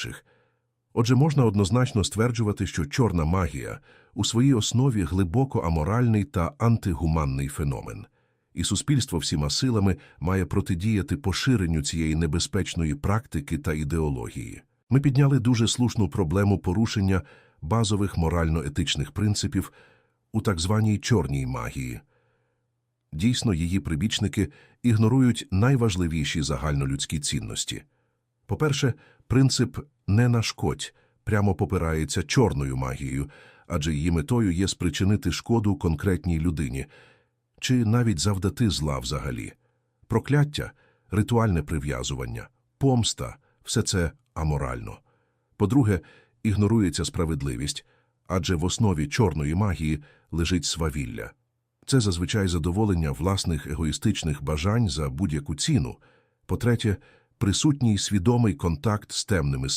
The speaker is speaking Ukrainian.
інших. Отже, можна однозначно стверджувати, що чорна магія у своїй основі глибоко аморальний та антигуманний феномен, і суспільство всіма силами має протидіяти поширенню цієї небезпечної практики та ідеології. Ми підняли дуже слушну проблему порушення базових морально-етичних принципів у так званій чорній магії. Дійсно, її прибічники ігнорують найважливіші загальнолюдські цінності. По-перше, принцип «не нашкодь» прямо попирається чорною магією, адже її метою є спричинити шкоду конкретній людині, чи навіть завдати зла взагалі. Прокляття, ритуальне прив'язування, помста – все це аморально. По-друге, ігнорується справедливість, адже в основі чорної магії лежить свавілля. Це зазвичай задоволення власних егоїстичних бажань за будь-яку ціну. По-третє, присутній свідомий контакт з темними